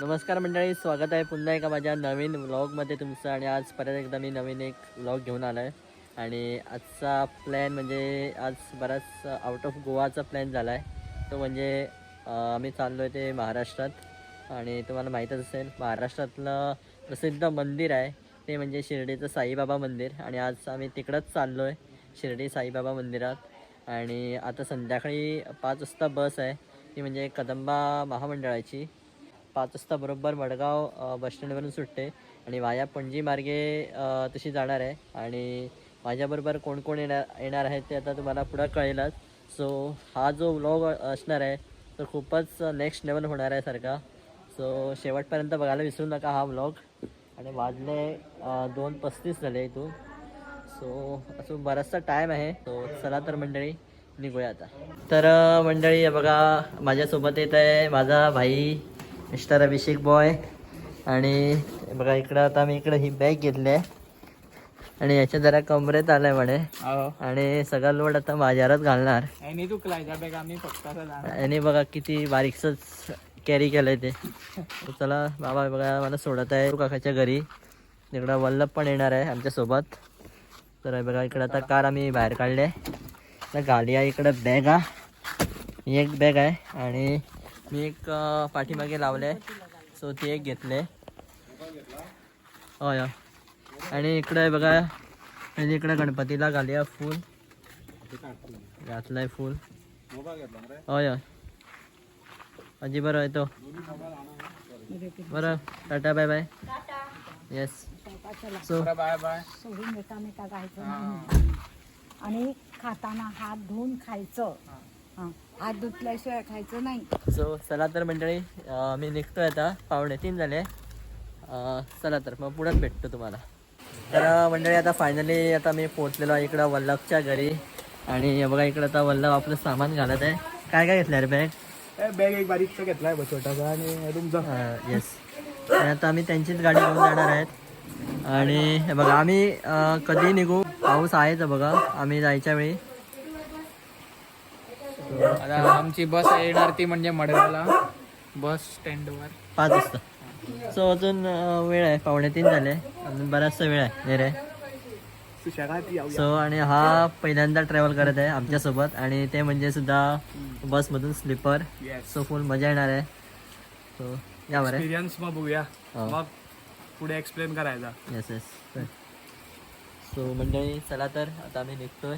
नमस्कार मंडळी स्वागत आहे पुन्हा एका माझ्या नवीन व्लॉगमध्ये तुमचं आणि आज परत एकदा मी नवीन एक व्लॉग घेऊन आलो आहे आणि आजचा प्लॅन म्हणजे आज बराच आउट ऑफ गोवाचा प्लॅन झाला आहे तो म्हणजे आम्ही चाललो आहे ते महाराष्ट्रात. आणि तुम्हाला माहीतच असेल महाराष्ट्रातलं प्रसिद्ध मंदिर आहे. ते म्हणजे शिर्डीचं साईबाबा मंदिर. आणि आज आम्ही तिकडंच चाललो आहे शिर्डी साईबाबा मंदिरात. आणि आता संध्याकाळी पाच वाजता बस आहे. ती म्हणजे कदंबा महामंडळाची. पाच वाजता बरोबर मडगाव बसस्टँडवरून सुटते. आणि वाया पणजी मार्गे तशी जाणार आहे. आणि माझ्याबरोबर कोण कोण येणार येणार आहेत ते आता तुम्हाला पुढं कळेलच. सो हा जो व्लॉग असणार आहे तो खूपच नेक्स्ट लेवल होणार आहे सारखा. सो शेवटपर्यंत बघायला विसरू नका हा व्लॉग आणि वाजले दोन पस्तीस झाले इथून. सो असं बराचसा टाईम आहे. सो चला तर मंडळी निघूया आता. तर मंडळी बघा माझ्यासोबत येत आहे माझा भाई मिस्टर अभिषेक बॉय. आणि बघा इकडं आता मी इकडं ही बॅग घेतली आहे. आणि याच्या जरा कमरेत आलंय म्हणे. आणि सगळा लोड आता माझ्यावरच घालणार. आणि बघा किती बारीकसंच कॅरी केलंय ते. तर चला बाबा बघा मला सोडत आहे. काकाच्या घरी. तिकडं वल्लभ पण येणार आहे आमच्यासोबत तर हे बघा इकडं आता कार आम्ही बाहेर काढली. तर गाडी आहे इकडं बॅग हा ही एक बॅग आहे. आणि मी एक पाठीमागे लावले आहे सो ती एक घेतले होय होय. आणि इकडं आहे बघा आणि इकडं गणपतीला घालूया फूल. घातलंय फूल. होय होय. अजी बरं आहे तो. बरं Tata bye bye. Yes so bye bye. सोडून जायचं आणि खाताना हात धुवून खायचं. हात धुतल्याशिवाय खायचं नाही. सो चला तर मंडळी अं, मी निघतोय आता. पावणे तीन झाले. अं, चला तर मग पुढंच भेटतो तुम्हाला. तर अं, मंडळी आता फायनली आता मी पोहोचलेलो आहे इकडं वल्लभच्या घरी. आणि हे बघा इकडं आता वल्लभ आपलं सामान घालत आहे. काय काय घेतलं रे बॅग बॅग एक बारीकचा घेतलाय बघ छोटासा आणि तुमचा येस आणि आता आम्ही त्यांचीच गाडी घेऊन जाणार आहेत. आणि हे बघा आम्ही अं, कधी निघू? पाऊस आहेच बघा. आम्ही जायच्या वेळी. आता आमची बस येणार ती म्हणजे मडगावला. बस स्टँडवर. पाच वाजता. सो अजून वेळ आहे. पावणे तीन झाले. अजून बराचसा वेळ आहे. नेरे. सो आणि हा पहिल्यांदा ट्रॅव्हल करत आहे आमच्यासोबत. आणि ते म्हणजे सुद्धा बसमधून स्लीपर सो फुल मजा येणार आहे. सो या बरं. एक्सपिरियन्स मग बघूया. हो. मग पुढे एक्सप्लेन करायचा. येस येस सो मंडळी चला तर आता आम्ही निघतोय.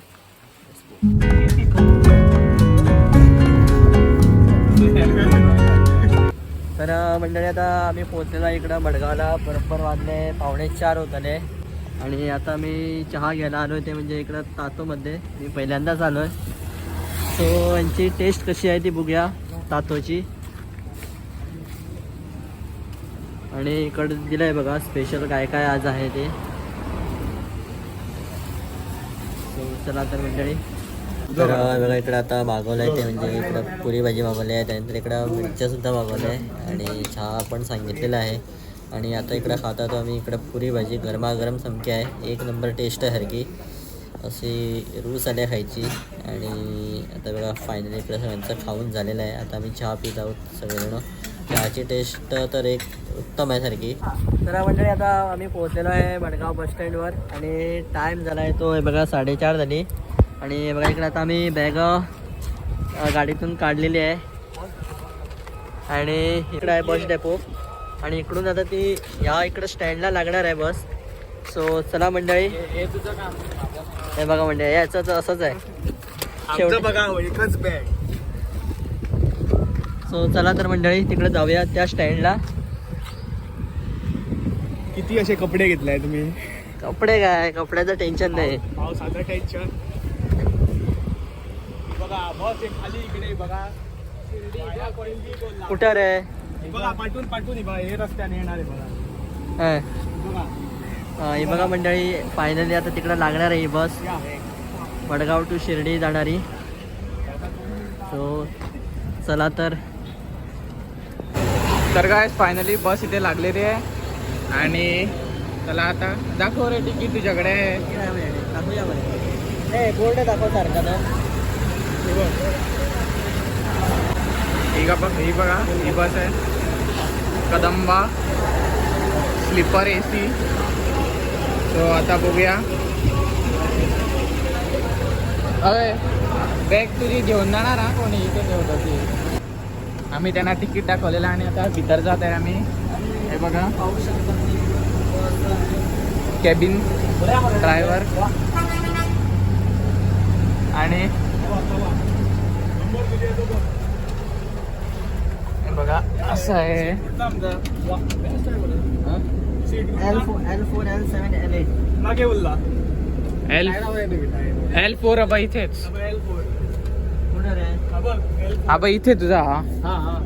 तर मंडळी आता आम्ही पोहोचलेलो इकडं मडगावला. बरोबर वाजले पावणे चार होत आणि आता मी चहा घ्यायला आलो ते म्हणजे इकडं तातोमध्ये. मी पहिल्यांदाच आलो आहे सो यांची टेस्ट कशी आहे ती बघूया तातोची. आणि इकडं दिलं आहे बघा स्पेशल काय काय आज आहे ते. So, चला तर मंडळी. तर बघा इकडं आता मागवलं आहे ते म्हणजे इकडं पुरी भाजी मागवली आहे त्यानंतर इकडं मिरच्यासुद्धा मागवलं आहे आणि चहा पण सांगितलेला आहे. आणि आता इकडं खाता तो आम्ही इकडं पुरी भाजी गरमागरम समकी आहे. एक नंबर टेस्ट आहे हरकी. अशी रूस आल्या खायची. आणि आता बघा फायनली इकडं सगळ्यांचं खाऊन झालेलं आहे. आता आम्ही चहा पित आहोत सगळेजण. चहाची टेस्ट तर एक उत्तम आहे सारखी तर मंडळी आता आम्ही पोहोचलेलो आहे मडगाव बस स्टँडवर आणि टाईम झाला आहे तो बघा साडेचार झाली. आणि हे बघा इकडे आता आम्ही बॅग गाडीतून काढलेली आहे. आणि इकडे आहे बस डेपो. आणि इकडून आता ती या इकडं स्टँडला लागणार आहे बस. सो चला मंडळी. हे हे बघा मंडळी याचं तर असंच आहे. बघा एकच बॅग सो चला तर मंडळी तिकडे जाऊया त्या स्टँडला. किती असे कपडे घेतलाय तुम्ही? कपडे काय? कपड्याचं टेन्शन नाही. पावसाचं टेन्शन बघा खाली इकडे. कुठं रे? हे बघा हे बघा हे रस्त्याने येणार आहे बघा. हा. बघा. हा, ही बघा मंडळी फायनली आता तिकडं लागणार आहे ही बस. या. वडगाव टू शिर्डी जाणारी. सो चला तर. तर काय फायनली बस इथे लागलेली आहे. आणि चला आता दाखव रे तिकीट तुझ्याकडे. आहे दाखवूया बरं ए बोर्ड दाखव सारखा ना बघ. ही का बघ ही बघा ही बस आहे. Kadamba sleeper A C so आता बघूया. अरे बॅग तुझी घेऊन जाणार हा? कोणी इथे ठेवतो ती आम्ही त्यांना तिकीट दाखवलेलं आणि आता भीतर जात आहे आम्ही. हे बघा. कॅबिन ड्रायव्हर आणि बघा असं आहे. L four L four L seven L eight L L four अबा इथेच. कुठं रे? हा बा इथे तुझा हा. हा हा.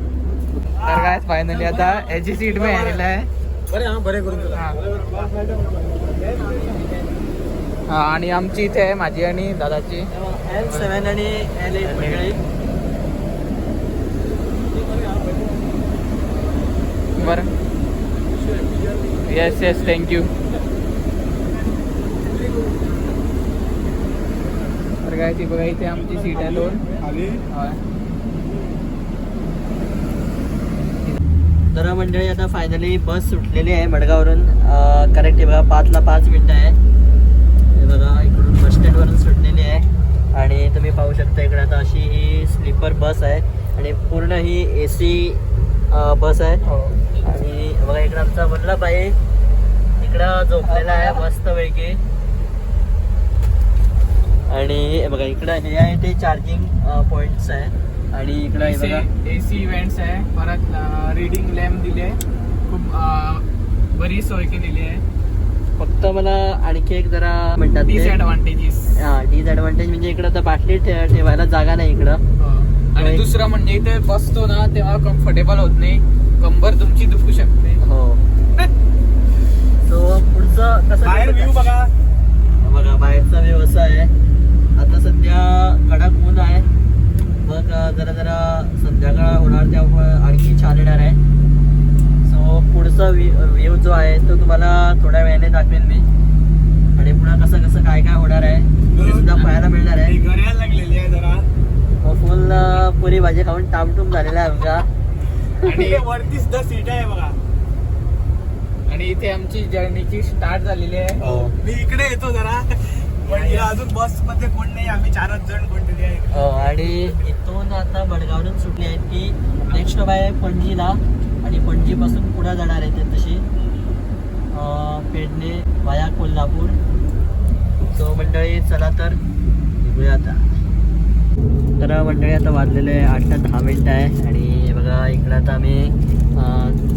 तर काय फायनली आता याची सीट मी आलेला आहे. बरे हा बरे करून हा. हा आणि आमची इथे आहे माझी आणि दादाची. एल सेवन आणि एल एट वेगळी बरं. येस येस थँक्यू तर काय ती बघा इथे आमची सीट आहे दोन. होय. तर मंडळी आता फायनली बस सुटलेली आहे मडगाववरून. करेक्ट आहे बघा पाचला पाच मिनटं आहे. हे बघा इकडून बस स्टँडवरून सुटलेली आहे. आणि तुम्ही पाहू शकता इकडे आता अशी ही स्लीपर बस आहे आणि पूर्ण ही ए सी बस आहे. हो. आणि बघा इकडे आमचा वल्लभ आहे इकडं झोपलेला आहे मस्त पैकी आणि बघा इकडं हे आहे ते चार्जिंग पॉइंट्स आहे. आणि इकडं हे ए सी इव्हेंट्स आहे. परत रीडिंग लॅम्प दिले. खूप बरी सोय केलेली आहे. फक्त मला आणखी एक जरा म्हणतात डिसएडव्हान्टेजेस हा डिसएडव्हान्टेज म्हणजे इकडं आता बाटली ठेवायला जागा नाही इकडं. आणि. दुसरं म्हणजे इथे बसतो ना तेव्हा कम्फर्टेबल होत नाही. कंबर तुमची दुखू शकते. हो. सो पुढचं कसं बाहेर व्ह्यू बघा. बघा बाहेरचा व्यू असा आहे. आता सध्या कडक ऊन आहे. मग जरा जरा संध्याकाळ होणार त्यामुळे आणखी छान येणार आहे. सो पुढचा व्ह्यू जो आहे तो तुम्हाला थोड्या वेळाने दाखवेन मी. आणि पुढं कसं कसं काय काय होणार आहे ते सुद्धा पाहायला मिळणार आहे. लागलेली आहे जरा. मग फुल पुरी भाजी खाऊन टामटूम झालेला आहे आमचा. आणि वरती सुद्धा सीट आहे बघा. आणि इथे आमची जर्नीची स्टार्ट झालेली आहे. हो. मी इकडे येतो जरा. अजून बसमध्ये कोण नाही आम्ही चारच जण कोणतरी आहे. हो, आणि इथून आता मडगावरून सुटली आहेत की नेक्स्ट स्टॉप आहे पणजीला. आणि पणजीपासून पुढे जाणार आहे ते तशी अं, पेडणे वाया कोल्हापूर. सो मंडळी चला तर निघूया आता. तर मंडळी आता वाजलेले आहे आठ ते दहा मिनटं आहे आणि हे बघा इकडं आता आम्ही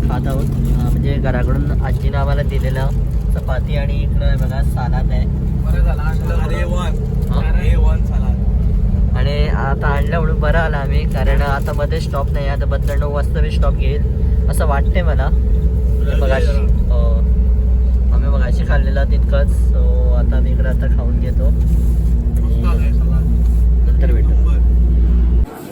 खात आहोत. म्हणजे घराकडून आजीनं आम्हाला दिलेलं चपाती आणि इकडं बघा सालाद आहे. बरं झालं अरे वन हा. अरे वन सलाद. आणि आता आणलं म्हणून बरं आलं आम्ही कारण आता मध्ये स्टॉप नाही आता बदल नऊ वाजता मी स्टॉप घेईल. असं वाटते मला. मगाशी हो आम्ही मगाशी खाल्लेला तितकंच. सो आता मी इकडे आता खाऊन घेतो. नंतर भेटू.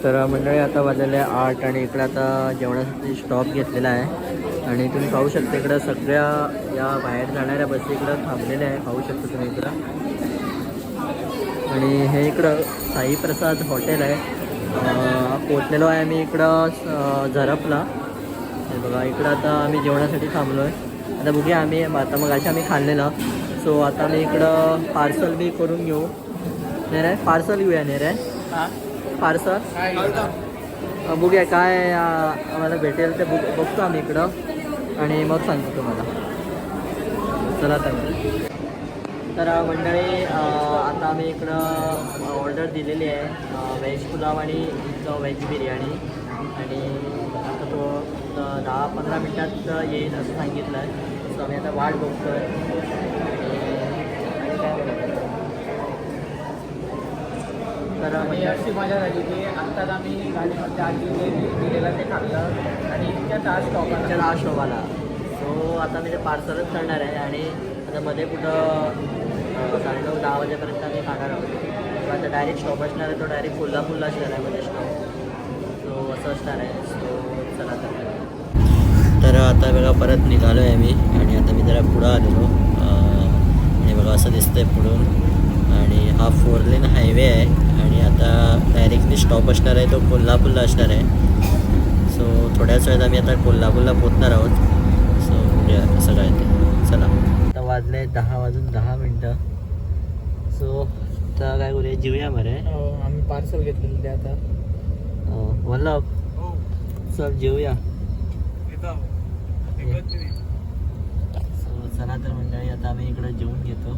तर मंडळी आता वाजलेले आहे आठ आणि इकडे आता जेवणासाठी स्टॉप घेतलेला आहे. आणि तुम्ही पाहू शकता इकडं सगळ्या या बाहेर जाणाऱ्या बस इकडं थांबलेल्या आहे. पाहू शकता तुम्ही इकडं. आणि हे इकडं साई प्रसाद हॉटेल आहे. पोचलेलो आहे आम्ही इकडं झरपला. हे बघा इकडं आता आम्ही जेवणासाठी थांबलो आहे आता बघूया आम्ही आता मग अशी आम्ही खाल्लेलं. सो आता आम्ही इकडं पार्सल बी करून घेऊ. नाही रे पार्सल घेऊया नाही रे पार्सल बघूया काय आम्हाला भेटेल ते बघ बघतो आम्ही इकडं. आणि मग सांगतो तुम्हाला. चला तर तर मंडळी आता आम्ही इकडं ऑर्डर दिलेली आहे. व्हेज पुलाव आणि व्हेज बिर्याणी. आणि तो दहा पंधरा मिनटात येईल असं सांगितलं आहे सो आम्ही आता वाट बघतो आहे? तर म्हणजे अशी मजा झाली की आत्ताच आम्ही गाडीमध्ये आधी दिलेलं ते खाल्लं आणि इतक्या तास स्टॉप आमच्या लास्ट शोभाला सो आता मी ते पार्सलच करणार आहे आणि आता मध्ये कुठं साडेनऊ दहा वाजेपर्यंत आम्ही खाणार आहोत. आता डायरेक्ट शॉप असणार आहे तो डायरेक्ट कोल्हापूरला असणार आहे मध्ये स्टॉप सो असं असणार आहे. आता बघा परत निघालो आहे मी आणि आता मी जरा पुढं आलेलो. आणि बघा असं दिसतंय पुढून. आणि हा फोर लेन हायवे आहे आणि आता डायरेक्टली स्टॉप असणार आहे तो कोल्हापूरला असणार आहे. सो थोड्याच वेळात आम्ही आता कोल्हापूरला पोचणार आहोत. सो कसं काय ते. चला. आता वाजले दहा वाजून दहा मिनटं. सो आता काय करूया जेऊया बरे हो, आम्ही पार्सल घेतलेलं ते आता. वल्लभ हो. चल जेऊया. येतो निघत नाही. सो चला तर मंडळी आता आम्ही इकडं जेवून घेतो.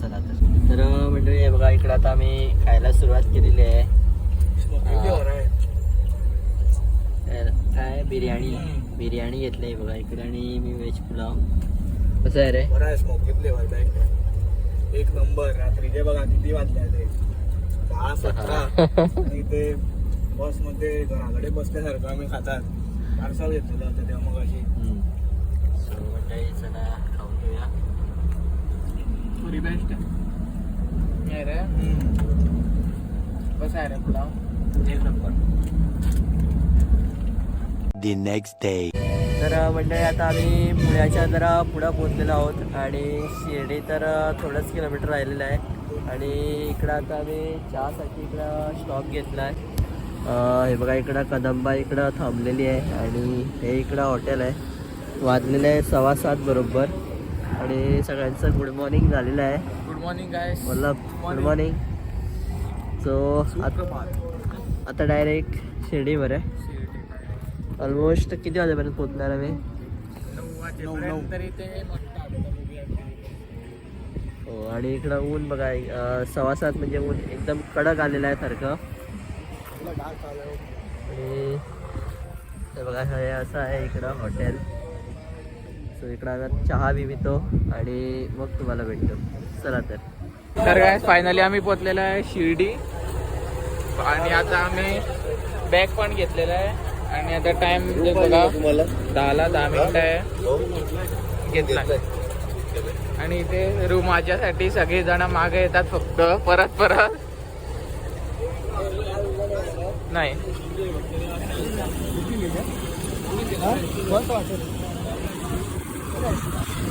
चला तर तर मंडळी बघा इकडं आता आम्ही खायला सुरुवात केलेली आहे. काय बिर्याणी. बिर्याणी घेतली बघा इकडे आणि मी व्हेज पुलाव. कसं आहे रे? बरं आहे स्मोकी फ्लेवर बॅग एक नंबर रात्रीचे बघा किती वाजले ते. दहा सतरा. आणि ते बसमध्ये घराकडे बसल्यासारखं आम्ही खातात. पार्सल घेतलेलं होतं तेव्हा मग अशी सो मंडळी चला खाऊन घेऊया. पुरी बेस्ट आहे. रे. कसं आहे रे पुलाव एक नंबर. The next day. तर मंडळी आता आम्ही पुण्याच्या जरा पुढं पोहोचलेलो आहोत आणि शिर्डी तर थोडंच किलोमीटर राहिलेलं आहे. आणि इकडं आता आम्ही चहासाठी इकडं स्टॉप घेतला आहे हे बघा इकडं कदंबा इकडं थांबलेली आहे आणि हे इकडं हॉटेल आहे. वाजलेलं आहे सव्वा सात बरोबर. आणि सगळ्यांचं गुड मॉर्निंग झालेलं आहे. गुड मॉर्निंग काय बोला गुड मॉर्निंग. सो आता डायरेक्ट शिर्डीवर आहे. ऑलमोस्ट किती वाजेपर्यंत पोहोचणार आम्ही? तरी ते हो आणि इकडं ऊन बघा सव्वा सात म्हणजे ऊन एकदम कडक आलेलं आहे सारखं. आणि हे बघा हे असं आहे इकडं हॉटेल सो इकडं आम्ही चहा बी पितो आणि मग तुम्हाला भेटतो. चला तर. तर काय फायनली आम्ही पोचलेलो आहे शिर्डी. आणि आता आम्ही बॅग पण घेतलेला आहे. आणि आता टाइम बघा दहाला दहा मिनिट आहे. घेतला. आणि इथे रूम माझ्यासाठी सगळे जण मागे येतात फक्त. परत परत. नाही.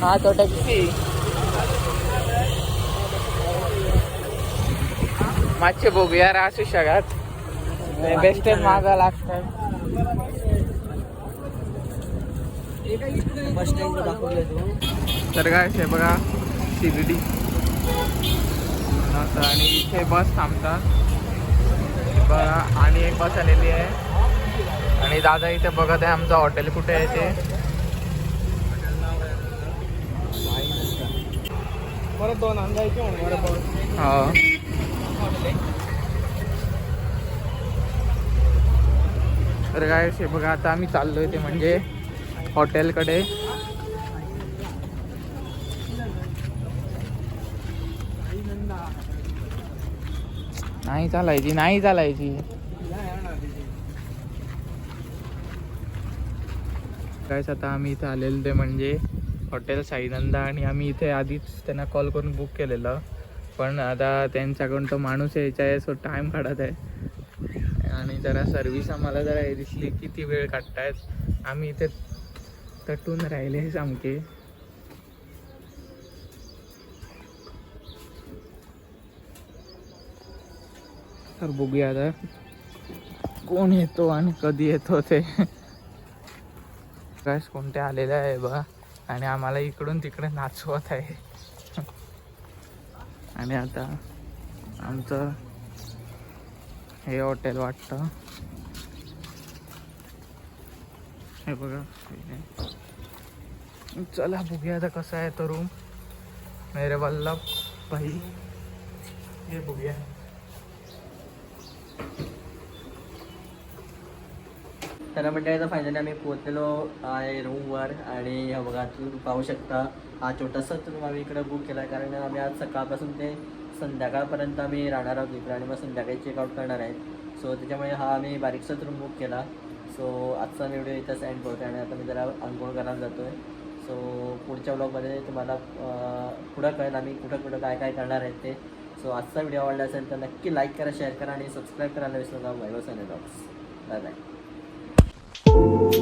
हा तो टॅक्सी मागचे बघू यार असू शकत. बेस्ट माझा लागत तर काय बघा शिर्डी आणि इथे बस थांबतात. बघा. आणि एक बस आलेली आहे. आणि दादा इथे बघत आहे आमचं हॉटेल कुठे आहे ते. परत दोन हो. तर काय हे बघा आता आम्ही चाललोय ते म्हणजे हॉटेलकडे. नाही चालायची नाही चालायची. कायच आता आम्ही इथे आलेलो ते म्हणजे हॉटेल साईनंदा आणि आम्ही इथे आधीच त्यांना कॉल करून बुक केलेलं. पण आता त्यांच्याकडून तो माणूस यायचा आहे सो टाईम काढत आहे. आणि जरा सर्विस आम्हाला जरा दिसली किती वेळ काढतायत. आम्ही इथे तटून राहिले सामके. तर बघूया आता कोण येतो आणि कधी येतो ते. काय कोणते आलेले आहे बघा. आणि आम्हाला इकडून तिकडे नाचवत आहे. आणि आता आमचं हे हॉटेल वाटतं. हे बघा चला बघूया आता कसं आहे तो रूम मेरे वल्लभ भाई. हे बघूया. तर म्हणजे आता फायनली आम्ही पोहोचलेलो आहे रूमवर आणि हा बघा तुम्ही पाहू शकता हा छोटासा रूम आम्ही इकडं बुक केला आहे कारण आम्ही आज सकाळपासून ते संध्याकाळपर्यंत आम्ही राहणार आहोत इकडे आणि मग संध्याकाळी चेकआउट करणार आहे सो त्याच्यामुळे हा आम्ही बारीकसाच रूम बुक केला. सो आजचा मी व्हिडिओ इथंच एंड करतो आणि आता मी जरा अंघोळ करायला जातो आहे सो पुढच्या ब्लॉगमध्ये तुम्हाला पुढं कळेल आम्ही कुठं कुठं काय काय करणार आहेत ते. सो आजचा व्हिडिओ आवडला असेल तर नक्की लाईक करा शेअर करा आणि सबस्क्राईब करायला विसरू नका. Bye bye bye bye